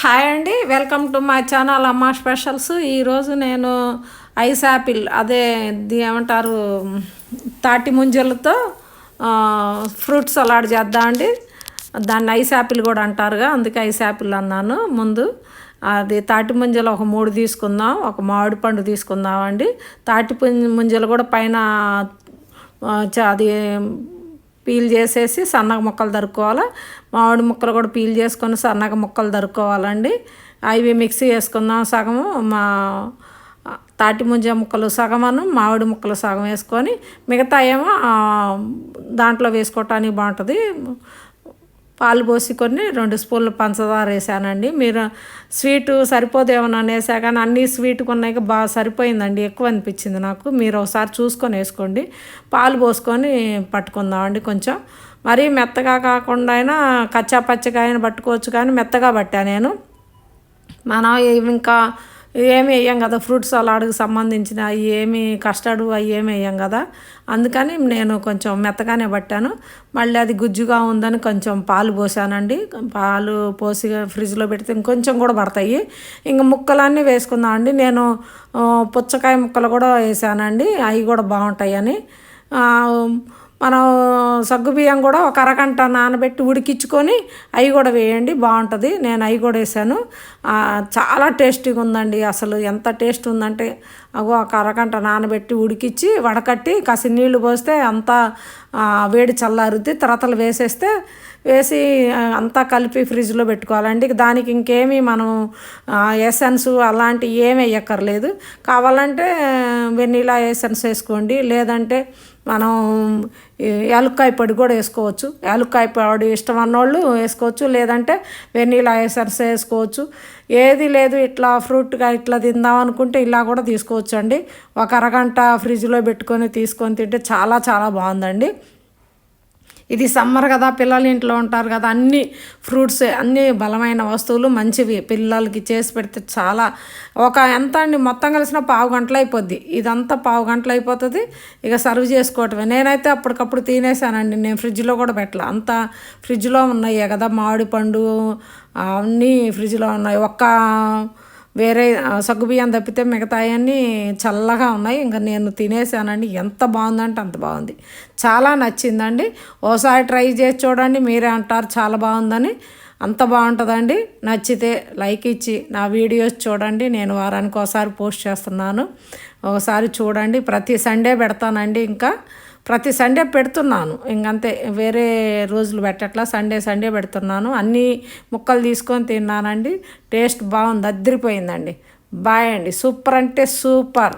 Hi అండి welcome to my channel Amma specials. ఈరోజు నేను ఐస్ యాపిల్ అదే ఇది ఏమంటారు తాటి ముంజలతో ఫ్రూట్ సలాడ్ చేద్దాం అండి. దాన్ని ఐస్ యాపిల్ కూడా అంటారుగా అందుకే ఐస్ యాపిల్ అన్నాను. ముందు అది తాటి ముంజలు ఒక మూడు తీసుకుందాం ఒక మామిడి పండు తీసుకుందాం అండి. తాటి ముంజలు కూడా పైన అది పీల్ చేసేసి సన్నగ ముక్కలు తరుక్కోవాలి? మామిడి ముక్కలు కూడా పీల్ చేసుకొని సన్నగ ముక్కలు తరుక్కోవాలండి. అవి మిక్సీ వేసుకుందాం సగము మా తాటి ముంజ ముక్కలు సగమను మామిడి ముక్కలు సగం వేసుకొని మిగతా ఏమో దాంట్లో వేసుకోవటానికి బాగుంటుంది. పాలు పోసి కొన్ని రెండు స్పూన్లు పంచదార వేసానండి. మీరు స్వీటు సరిపోదేమో వేసా కానీ అన్ని స్వీట్కి ఉన్నాయి బాగా సరిపోయిందండి. ఎక్కువ అనిపించింది నాకు. మీరు ఒకసారి చూసుకొని వేసుకోండి. పాలు పోసుకొని పట్టుకుందామండి కొంచెం. మరీ మెత్తగా కాకుండా అయినా కచ్చా పచ్చగా అయినా పట్టుకోవచ్చు కానీ మెత్తగా పట్టా నేను. మనం ఇంకా ఏమి వేయం కదా ఫ్రూట్ సలాడ్కి సంబంధించిన అవి ఏమి కస్టర్డ్ అవి ఏమి వేయం కదా. అందుకని నేను కొంచెం మెత్తగానే పట్టాను. మళ్ళీ అది గుజ్జుగా ఉందని కొంచెం పాలు పోసానండి. పాలు పోసి ఫ్రిడ్జ్లో పెడితే ఇంకొంచెం కూడా పడతాయి. ఇంక ముక్కలన్నీ వేసుకుందామండి నేను పుచ్చకాయ ముక్కలు కూడా వేసానండి. అవి కూడా బాగుంటాయని. మనం సగ్గుబియ్యం కూడా ఒక అరగంట నానబెట్టి ఉడికించుకొని అవి కూడా వేయండి బాగుంటుంది. నేను అవి కూడా వేసాను. చాలా టేస్టీగా ఉందండి. అసలు ఎంత టేస్ట్ ఉందంటే అగో ఒక అరగంట నానబెట్టి ఉడికిచ్చి వడకట్టి కాసి నీళ్ళు పోస్తే అంతా వేడి చల్లారుద్ది. తరతలు వేసేస్తే వేసి అంతా కలిపి ఫ్రిడ్జ్లో పెట్టుకోవాలండి దానికి ఇంకేమీ మనం ఎసెన్స్ అలాంటివి ఏమి వేయక్కర్లేదు. కావాలంటే వెనీలా ఎసెన్స్ వేసుకోండి. లేదంటే మనం యాలుక్కాయ పొడి కూడా వేసుకోవచ్చు. యాలుక్కాయ పొడి ఇష్టం అన్నోళ్ళు వేసుకోవచ్చు. లేదంటే వెనీలా ఎసెన్స్ వేసుకోవచ్చు. ఏది లేదు ఇట్లా ఫ్రూట్గా ఇట్లా తిందాం అనుకుంటే ఇలా కూడా తీసుకోవచ్చు అండి ఒక అరగంట ఫ్రిడ్జ్లో పెట్టుకొని తీసుకొని తింటే చాలా చాలా బాగుందండి. ఇది సమ్మర్ కదా పిల్లలు ఇంట్లో ఉంటారు కదా అన్ని ఫ్రూట్స్ అన్ని బలమైన వస్తువులు మంచివి పిల్లలకి చేసి పెడితే చాలా. ఒక ఎంత అండి? మొత్తం కలిసిన పావు గంటలు అయిపోద్ది. ఇదంతా పావు గంటలు అయిపోతుంది. ఇక సర్వ్ చేసుకోవటమే. నేనైతే అప్పటికప్పుడు తినేసానండి. నేను ఫ్రిడ్జ్లో కూడా పెట్టలే. అంత ఫ్రిడ్జ్లో ఉన్నాయి కదా మామిడి పండు అన్నీ ఫ్రిడ్జ్లో ఉన్నాయి. ఒక్క వేరే సగ్గుబియ్యం తప్పితే మిగతాయన్నీ చల్లగా ఉన్నాయి. ఇంకా నేను తినేసానండి. ఎంత బాగుందంటే అంత బాగుంది. చాలా నచ్చిందండి. ఓసారి ట్రై చేసి చూడండి. మీరే అంటారు చాలా బాగుందని. అంత బాగుంటుందండి. నచ్చితే లైక్ ఇచ్చి నా వీడియోస్ చూడండి. నేను వారానికి ఒకసారి పోస్ట్ చేస్తున్నాను. ఒకసారి చూడండి. ప్రతి సండే పెడతానండి. ఇంకా ప్రతి సండే పెడుతున్నాను. ఇంకంతే వేరే రోజులు పెట్టట్లా. సండే సండే పెడుతున్నాను. అన్నీ ముక్కలు తీసుకొని తిన్నానండి. టేస్ట్ బాగుంది అద్దరిపోయిందండి. బాయ్ అండి. సూపర్ అంటే సూపర్.